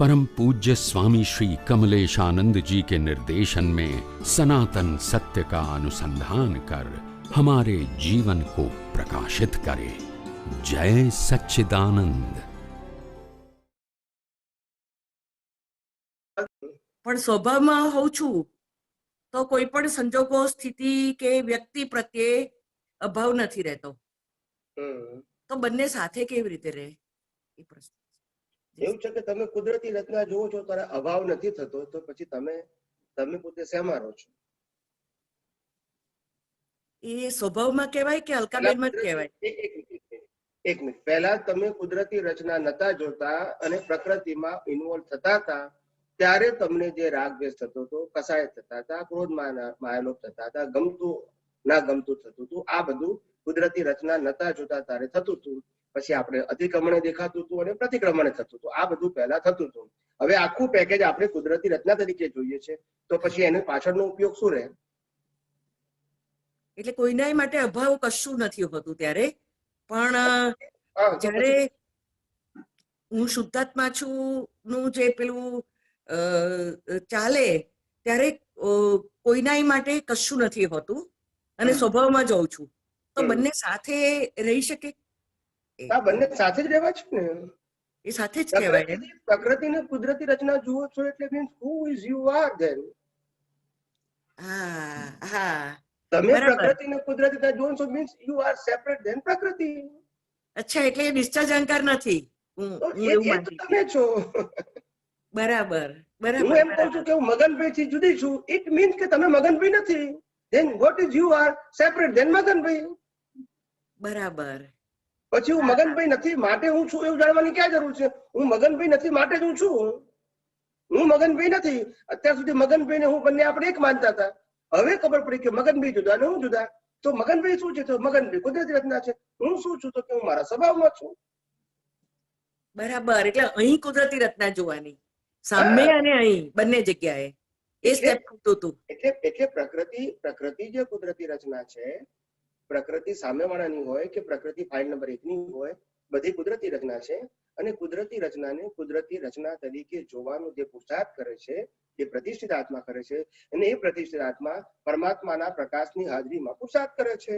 परम पूज्य स्वामी श्री कमलेशानंद जी के निर्देशन में सनातन सत्य का अनुसंधान कर हमारे जीवन को प्रकाशित करे जय सच्चिदानंद પણ સ્વભાવમાં હોઉં છું તો કોઈ પણ સંજોગો સ્થિતિ કે વ્યક્તિ પ્રત્યે અભાવ નથી રહેતો હમ. તો બંને સાથે કેવી રીતે રહે એ પ્રશ્ન એવું છે કે તમે કુદરતી રચના જુઓ છો ત્યારે અભાવ નથી થતો તો પછી તમે તમે પોતે શેમાં રહો છો? એ સ્વભાવમાં કહેવાય કે હલકાબેનમાં કહેવાય? એક- એક મિનિટ, પહેલા તમે કુદરતી રચના નતા જોતા અને પ્રકૃતિમાં ઇન્વોલ્વ થતા હતા ત્યારે તમને જે રાગ દ્વેષ થતો હતો કસાય થતા હતા ક્રોધ માયાલોપ થતા હતા ગમતું ના ગમતું થતું હતું આ બધું કુદરતી રચના નતા જોતા ત્યારે થતું હતું. પછી આપણે અતિક્રમણે દેખાતું હતું અને પ્રતિક્રમણે થતું હતું. આ બધું પહેલા થતું હતું. હવે આખું પેકેજ આપણે કુદરતી રચના તરીકે જોઈએ છે. તો પછી એને પાછળનો ઉપયોગ શું રહે? એટલે કોઈના માટે અભાવ કશું નથી હોતું ત્યારે. પણ જ્યારે હું શુદ્ધાત્મા છું નું જે પેલું ચાલે ત્યારે કોઈના માટે કશું નથી હોતું. અને સ્વભાવમાં જઉં છું. તો બંને સાથે રહી શકે? આ બંને સાથે જ રહેવા છે ને? એ સાથે જ કહેવાય પ્રકૃતિ ને કુદરતી રચના જુઓ છો એટલે means who is you are then હા હા. તમે પ્રકૃતિ ને કુદરતી જુઓ છો means you are separate then પ્રકૃતિ. અચ્છા એટલે ડિસ્ચાર્જ અહંકાર નથી. હું હું તમે છો. બરાબર હું બરાબર એમ કહું છું કે હું મગનભાઈ થી જુદી છું. ઇટ મીન્સ કે તમે મગનભાઈ નથી. Then what is you are separate then Maganbhai? બરાબર. પછી હું મગનભાઈ નથી માટે હું છું એવું જાણવાની ક્યાં જરૂર છે? હું મગનભાઈ નથી માટે જ હું છું. હું મગનભાઈ નથી. અત્યાર સુધી મગનભાઈ ને હું બંને આપણે એક માનતા હતા. હવે ખબર પડી કે મગનભાઈ જુદા ને હું જુદા. તો મગનભાઈ શું છે? તો મગનભાઈ કુદરતી રચના છે. હું શું છું? તો કે હું મારા સ્વભાવમાં છું. બરાબર. એટલે અહીં કુદરતી રચના જોવાની. સામે અને અહીં બંને જગ્યાએ. એ સ્ટેપ હતું. એટલે એટલે પ્રકૃતિ પ્રકૃતિ જે કુદરતી રચના છે પ્રકૃતિ સામેવાળાની હોય કે પ્રકૃતિ ફાઇલ નંબર એકની હોય બધી કુદરતી રચના છે. અને કુદરતી રચનાને કુદરતી રચના તરીકે જોવાનો જે પુરુષાર્થ કરે છે એ પ્રતિષ્ઠિત આત્મા કરે છે અને એ પ્રતિષ્ઠિત આત્મા પરમાત્માના પ્રકાશની હાજરીમાં પુરુષાર્થ કરે છે.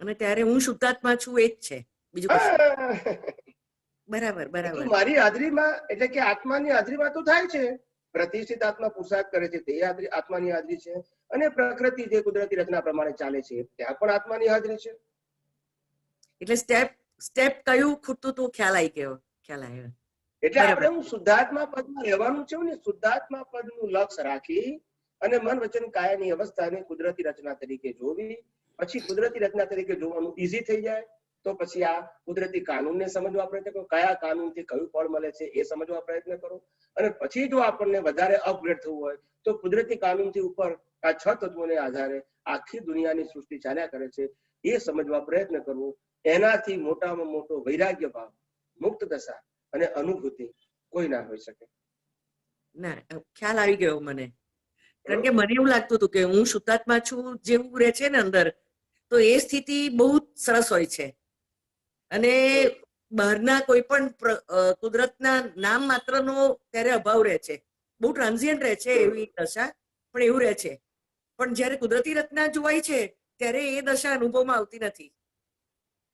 અને ત્યારે હું શુદ્ધાત્મા છું એ જ છે. બીજું બરાબર બરાબર. મારી હાજરીમાં એટલે કે આત્માની હાજરીમાં તો થાય છે. પ્રતિષ્ઠિત આત્મા પુરુષાર્થ કરે છે તે આત્માની હાજરી છે અને પ્રકૃતિ જે કુદરતી રચના પ્રમાણે ચાલે છે ત્યાં પણ આત્માની હાજરી છે. એટલે સ્ટેપ સ્ટેપ કયું ખૂટતું તું? ખ્યાલ આવી ગયો ખ્યાલ આવ્યો એટલે આપણે હું શુદ્ધાત્મા પદમાં રહેવાનું છે ને શુદ્ધાત્મા પદનું લક્ષ્ય રાખી અને મન વચન કાયાની અવસ્થાને કુદરતી રચના તરીકે જોવી પછી કુદરતી રચના તરીકે જોવાનું ઈઝી થઈ જાય તો પછી આ કુદરતી કાનૂનને સમજવા પ્રયત્ન કરો. કયા કાનૂનથી કયું ફળ મળે છે એ સમજવા પ્રયત્ન કરો. અને પછી જો આપણને વધારે અપગ્રેડ થવું હોય તો કુદરતી કાનૂનથી ઉપર આ છ તત્વોને આધારે આખી દુનિયાની સૃષ્ટિ ચાલ્યા કરે છે. એ સમજવા પ્રયત્ન કરવો. એનાથી મોટામાં મોટો વૈરાગ્ય ભાવ મુક્ત દશા અને અનુભૂતિ કોઈ ના હોઈ શકે. ના ખ્યાલ આવી ગયો મને. કારણ કે મને એવું લાગતું હતું કે હું શુદ્ધાત્મા છું જેવું રહે છે ને અંદર તો એ સ્થિતિ બહુ સરસ હોય છે. અને બહારના કોઈ પણ કુદરતના નામ માત્રનો ત્યારે અભાવ રહે છે. બહુ ટ્રાન્ઝિયન્ટ રહે છે એવી દશા પણ એવું રહે છે. પણ જ્યારે કુદરતી રચના જોવાય છે ત્યારે એ દશા અનુભવમાં આવતી નથી.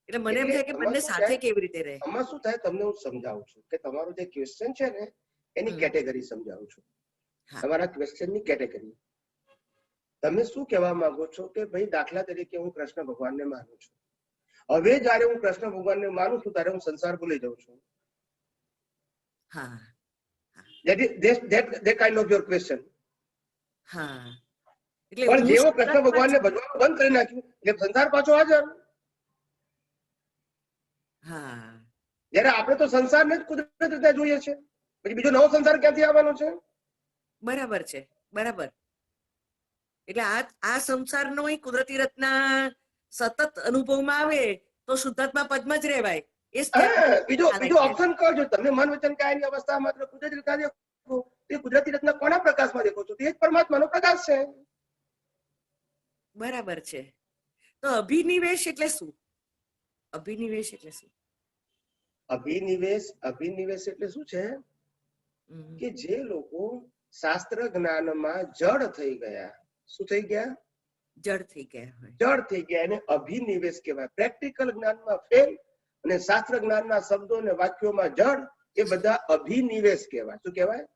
એટલે મને એમ થાય કે બંને સાથે કેવી રીતે રહે? આમાં શું થાય? તમને હું સમજાવું છું કે તમારું જે ક્વેશ્ચન છે ને એની કેટેગરી સમજાવું છું. તમારા તમારા ક્વેશ્ચનની કેટેગરી તમે શું કહેવા માંગો છો કે ભાઈ દાખલા તરીકે હું કૃષ્ણ ભગવાનને માનું છું. હવે જ્યારે હું કૃષ્ણ ભગવાનને માનું છું ત્યારે હું સંસાર ભૂલી જાઉં છું. હા of your question. હા. પણ જેવો કૃષ્ણ ભગવાનને. ભજવાનું બંધ કરી નાખ્યું એટલે સંસાર પાછો હાજર હા. જ્યારે આપણે તો સંસારને જ કુદરત રીતે જોઈએ છે. પછી બીજો નવો સંસાર ક્યાંથી આવવાનો છે? બરાબર છે બરાબર. એટલે આ આ સંસારનો કુદરતી રચના સતત અનુભવમાં આવે તો શુદ્ધાત્મા પદમાં જ રહેવાય. એ બીજો બીજો. ઓપ્શન કરજો તમે મન વચન કાયની અવસ્થા માત્ર કુદરતી રચના દેખો. તે કુદરતી રત્ન કોના પ્રકાશમાં દેખો છો? તે જ પરમાત્માનો પ્રકાશ છે. બરાબર છે. તો અભિનિવેશ એટલે શું? અભિનિવેશ એટલે શું? અભિનિવેશ અભિનિવેશ એટલે શું છે? કે જે લોકો શાસ્ત્ર જ્ઞાનમાં જડ થઈ ગયા. શું થઈ ગયા? જડ થઈ ગયા હોય. જડ થઈ ગયા એને અભિનિવેશ કહેવાય. પ્રેક્ટિકલ જ્ઞાનમાં ફેલ અને શાસ્ત્ર જ્ઞાનના શબ્દો અને વાક્યોમાં જડ એ બધા અભિનિવેશ કહેવાય. શું કહેવાય?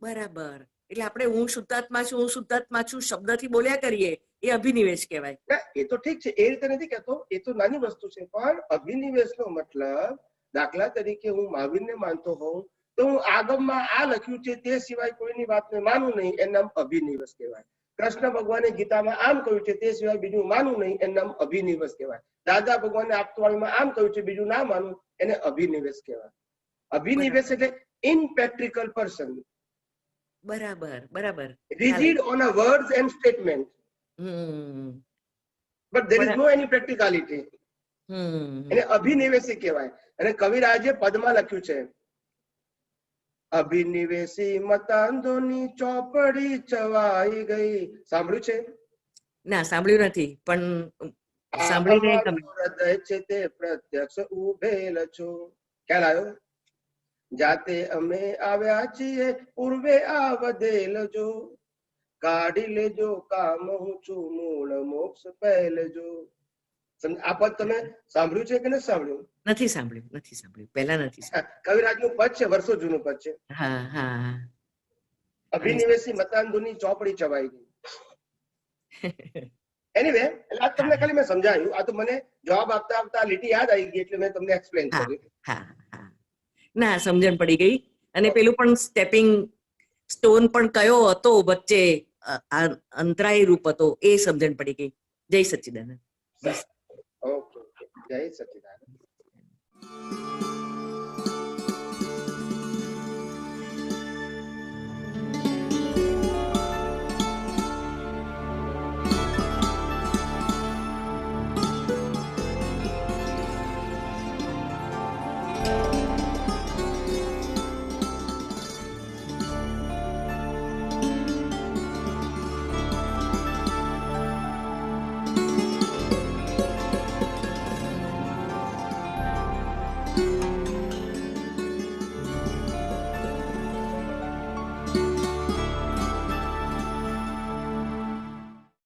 બરાબર. એટલે આપણે હું શુદ્ધાત્મા છું હું શુદ્ધાત્મા છું શબ્દથી બોલ્યા કરીએ એ અભિનિવેશ કહેવાય. એ તો ઠીક છે. એ રીતે નથી કહેતો. એ તો નાની વસ્તુ છે. પણ અભિનિવેશનો મતલબ દાખલા તરીકે હું મહાવીરને માનતો હોઉં તો હું આગમમાં આ લખ્યું છે તે સિવાય કોઈની વાતને માનું નહીં. એનું નામ અભિનિવેશ કહેવાય. કૃષ્ણ ભગવાને ગીતામાં આમ કહ્યું છે તે સિવાય બીજું માનું નહીં એનું નામ અભિનિવેશ કહેવાય. દાદા ભગવાને આપતવાળીમાં આમ કહ્યું છે બીજું ના માનું એને અભિનિવેશ કહેવાય. અભિનિવેશ એટલે ઇનપ્રેક્ટિકલ પર્સન બરાબર બરાબર. Rigid on a words and statement but there is no any hmm. એને અભિનિવેશી કહેવાય. અને કવિરાજે પદમાં લખ્યું છે અભિનિવેશી મતાંધોની ચોપડી ચવાઈ ગઈ. સાંભળ્યું છે? ના સાંભળ્યું નથી પણ સાંભળીને આ. હૃદય છે તે પ્રત્યક્ષ ઉભેલ છો. ખ્યાલ આવ્યો? જાતે અમે આવ્યા છીએ પૂર્વે આવદેલ જો. કાઢી લેજો કામ હું છું મૂળ મોક્ષ પહેલજો. આ પદ તમે સાંભળ્યું છે કે નથી સાંભળ્યું? નથી સાંભળ્યું નથી સાંભળ્યું. પહેલા નથી કવિરાજનું પદ છે વર્ષો જૂનું પદ છે. હા હા અભિનિવેશી મતાંધોની ચોપડી ચવાઈ ગઈ. એનીવે એટલે આ તમને ખાલી મેં સમજાયું. આ તો મને જવાબ આપતા આપતા લીટી યાદ આવી ગઈ એટલે મેં તમને એક્સપ્લેન કર્યું હા હા. ના સમજણ પડી ગઈ. અને પેલું પણ સ્ટેપિંગ સ્ટોન પણ કયો હતો વચ્ચે અંતરાય રૂપ હતો એ સમજણ પડી ગઈ. જય સચ્ચિદાનંદ. ओके जय सच्चिदानंद